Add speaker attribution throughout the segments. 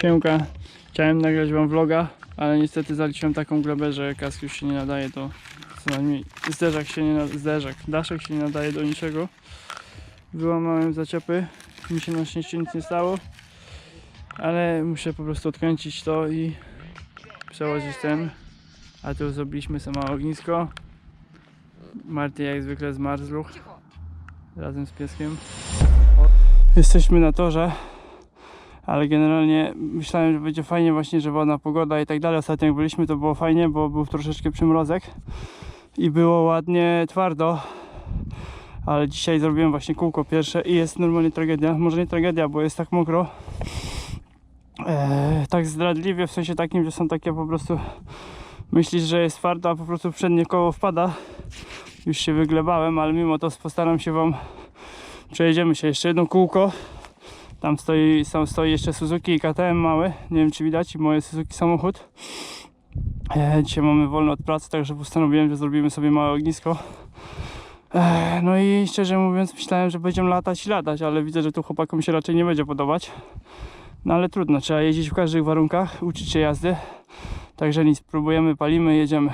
Speaker 1: Siemka. Chciałem nagrać wam vloga, ale niestety zaliczyłem taką glebę, że kask już się nie nadaje do... Co najmniej zderzak się nie nadaje, zderzak, daszek się nie nadaje do niczego. Wyłamałem zaczepy, mi się na szczęście nic nie stało, ale muszę po prostu odkręcić to i przełożyć ten. A tu zrobiliśmy małe ognisko. Marty jak zwykle zmarzluch razem z pieskiem. Jesteśmy na torze ale generalnie myślałem, że będzie fajnie właśnie, że ładna pogoda i tak dalej. Ostatnio jak byliśmy to było fajnie, bo był troszeczkę przymrozek i było ładnie twardo. Ale dzisiaj zrobiłem właśnie kółko pierwsze i jest normalnie tragedia. Może nie tragedia, bo jest tak mokro. Eee, tak zdradliwie, w sensie takim, że są takie po prostu myślisz, że jest twardo, a po prostu przednie koło wpada. Już się wyglebałem, ale mimo to postaram się Wam przejedziemy się jeszcze jedno kółko tam stoi, tam stoi jeszcze Suzuki i KTM mały. Nie wiem czy widać i moje Suzuki samochód. E, dzisiaj mamy wolno od pracy, także postanowiłem, że zrobimy sobie małe ognisko. E, no i szczerze mówiąc myślałem, że będziemy latać i latać, ale widzę, że tu chłopakom się raczej nie będzie podobać. No ale trudno, trzeba jeździć w każdych warunkach, uczyć się jazdy. Także nic, próbujemy, palimy, jedziemy.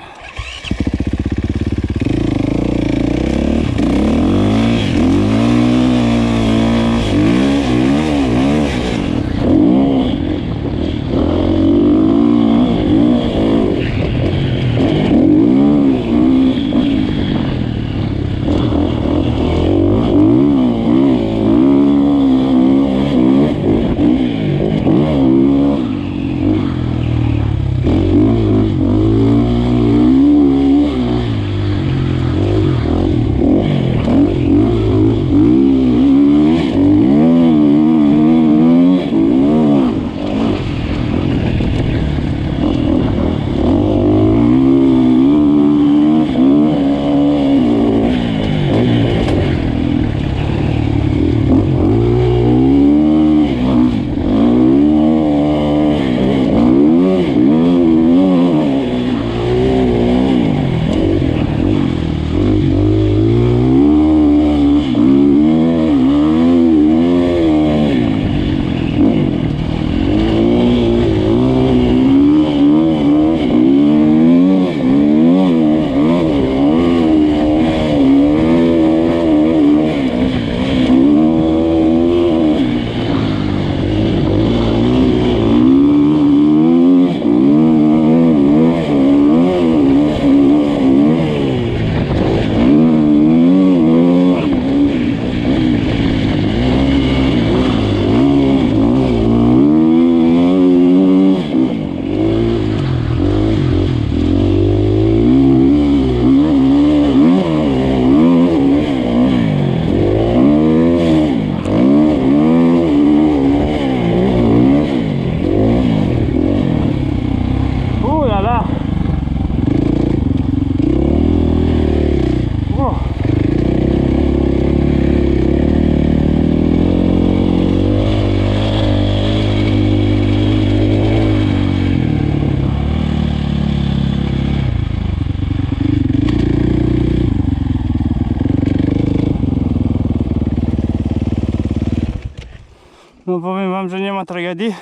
Speaker 1: No powiem wam, że nie ma tragedii,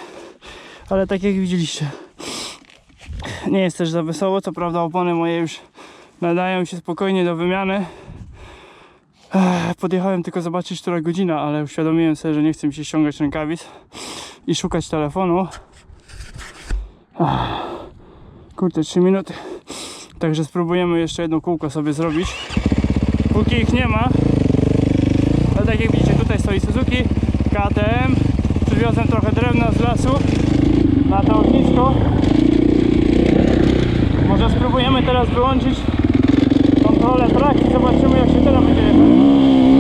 Speaker 1: ale tak jak widzieliście, nie jest też za wesoło, co prawda opony moje już nadają się spokojnie do wymiany. Ech, Podjechałem tylko zobaczyć, która godzina, ale uświadomiłem sobie, że nie chcę mi się ściągać rękawic i szukać telefonu. Kurde, 3 minuty. Także spróbujemy jeszcze jedno kółko sobie zrobić. Póki ich nie ma, ale tak jak widzicie, tutaj stoi Suzuki, KTM. Przywiozłem trochę drewna z lasu na to ognisko. Może spróbujemy teraz wyłączyć kontrolę trakcji, zobaczymy jak się teraz będzie jechać.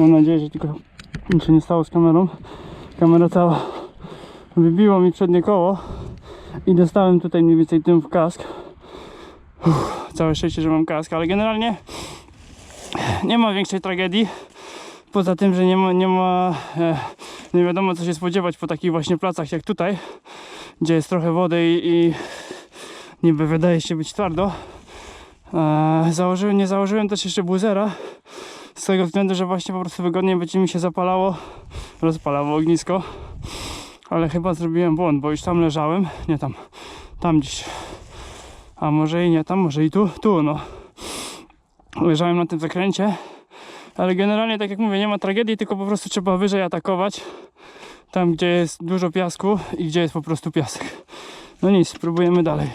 Speaker 1: Mam nadzieję, że tylko nic się nie stało z kamerą. Kamera cała wybiło mi przednie koło i dostałem tutaj mniej więcej tym w kask. Uff, całe szczęście, że mam kask, ale generalnie nie ma większej tragedii. Poza tym, że nie ma, nie ma e, nie wiadomo co się spodziewać po takich właśnie placach jak tutaj, gdzie jest trochę wody i, i niby wydaje się być twardo. E, założyłem, nie założyłem też jeszcze bluzera z tego względu, że właśnie po prostu wygodniej będzie mi się zapalało, rozpalało ognisko. Ale chyba zrobiłem błąd, bo już tam leżałem, nie tam, tam gdzieś. A może i nie tam, może i tu, tu no. Leżałem na tym zakręcie, ale generalnie tak jak mówię, nie ma tragedii, tylko po prostu trzeba wyżej atakować. Tam gdzie jest dużo piasku i gdzie jest po prostu piasek. No nic, spróbujemy dalej.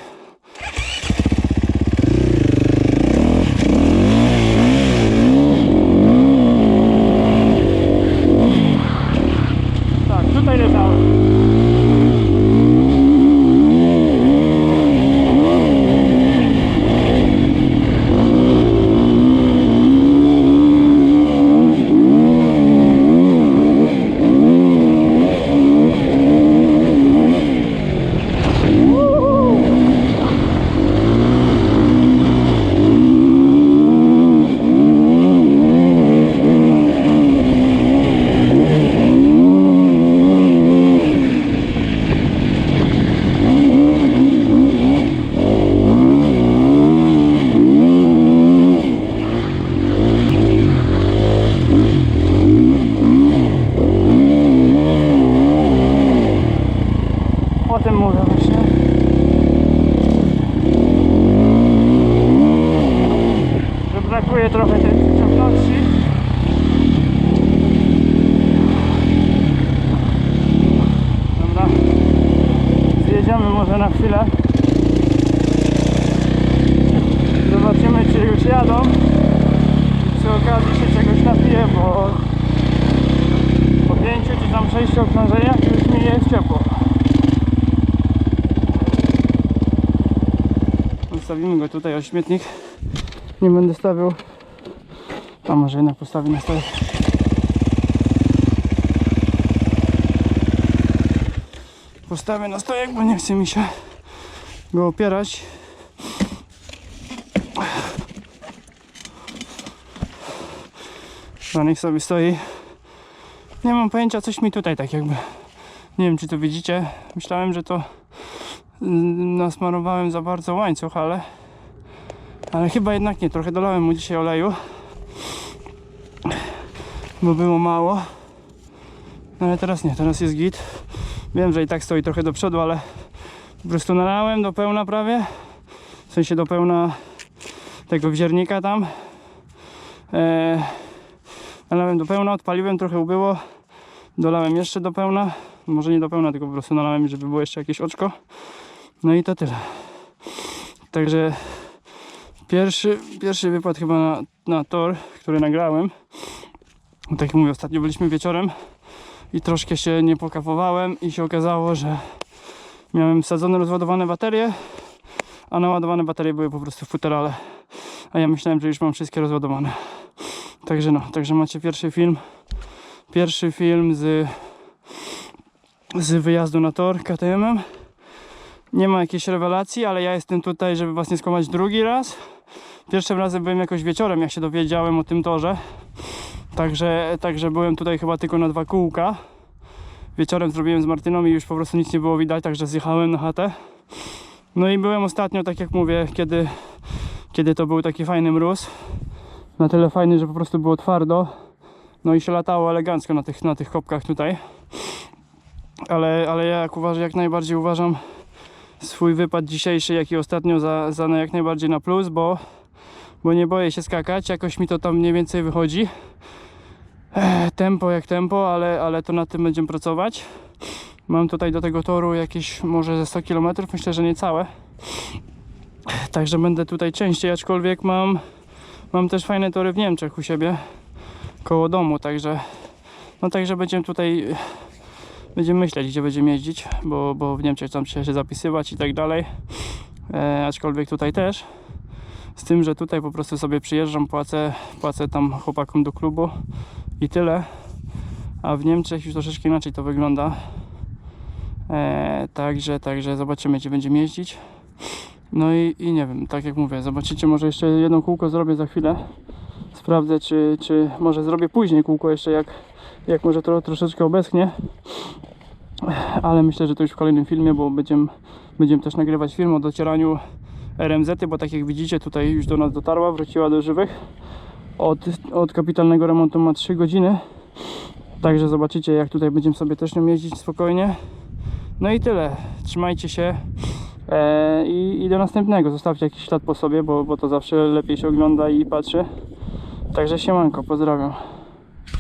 Speaker 1: Tak, tutaj leżałem. O tym mówię właśnie. Brakuje trochę tej przyczepności. Dobra. Zjedziemy może na chwilę. Zobaczymy czy już jadą. Przy okazji się czegoś napiję, bo po pięciu czy tam sześciu okrążeniach już mi jest ciepło. Zostawimy go tutaj o śmietnik. Nie będę stawiał. A może jednak postawię na stole. Postawię na stojak, bo nie chce mi się go opierać. Dobra, niech sobie stoi. Nie mam pojęcia, coś mi tutaj tak jakby. Nie wiem, czy to widzicie. Myślałem, że to Mm, nasmarowałem za bardzo łańcuch, ale ale chyba jednak nie, trochę dolałem mu dzisiaj oleju bo było mało. No ale teraz nie, teraz jest git. Wiem, że i tak stoi trochę do przodu, ale po prostu nalałem do pełna prawie. W sensie do pełna tego wziernika tam. Eee, nalałem do pełna, odpaliłem, trochę ubyło. Dolałem jeszcze do pełna. Może nie do pełna, tylko po prostu nalałem, żeby było jeszcze jakieś oczko. No i to tyle. Także pierwszy, pierwszy wypad chyba na, na tor, który nagrałem. Tak jak mówię, ostatnio byliśmy wieczorem i troszkę się nie pokafowałem i się okazało, że miałem wsadzone rozładowane baterie, a naładowane baterie były po prostu w futerale. A ja myślałem, że już mam wszystkie rozładowane. Także no, także macie pierwszy film. Pierwszy film z, z wyjazdu na tor KTM-em nie ma jakiejś rewelacji, ale ja jestem tutaj, żeby was nie skłamać drugi raz. Pierwszym razem byłem jakoś wieczorem, jak się dowiedziałem o tym torze. Także, także byłem tutaj chyba tylko na dwa kółka. Wieczorem zrobiłem z Martyną i już po prostu nic nie było widać, także zjechałem na chatę. No i byłem ostatnio, tak jak mówię, kiedy, kiedy to był taki fajny mróz. Na tyle fajny, że po prostu było twardo. No i się latało elegancko na tych, na tych kopkach tutaj. Ale, ale ja jak uważam, jak najbardziej uważam, swój wypad dzisiejszy, jak i ostatnio za, za jak najbardziej na plus, bo, bo nie boję się skakać, jakoś mi to tam mniej więcej wychodzi. Tempo jak tempo, ale, ale to nad tym będziemy pracować. Mam tutaj do tego toru jakieś może ze 100 km, myślę, że nie całe. Także będę tutaj częściej, aczkolwiek mam, mam też fajne tory w Niemczech u siebie, koło domu, także no także będziemy tutaj będziemy myśleć, gdzie będziemy jeździć, bo, bo w Niemczech tam trzeba się zapisywać i tak dalej. E, aczkolwiek tutaj też. Z tym, że tutaj po prostu sobie przyjeżdżam, płacę, płacę tam chłopakom do klubu i tyle. A w Niemczech już troszeczkę inaczej to wygląda. E, także, także zobaczymy, gdzie będziemy jeździć. No i, i nie wiem, tak jak mówię, zobaczycie, może jeszcze jedno kółko zrobię za chwilę. Sprawdzę, czy, czy może zrobię później kółko jeszcze, jak, jak może to troszeczkę obeschnie. Ale myślę, że to już w kolejnym filmie, bo będziemy, będziemy też nagrywać film o docieraniu RMZ, bo tak jak widzicie, tutaj już do nas dotarła, wróciła do żywych. Od, od kapitalnego remontu ma 3 godziny. Także zobaczycie, jak tutaj będziemy sobie też nią jeździć spokojnie. No i tyle. Trzymajcie się. E, i, I do następnego. Zostawcie jakiś ślad po sobie, bo, bo to zawsze lepiej się ogląda i patrzy. Także siemanko, pozdrawiam.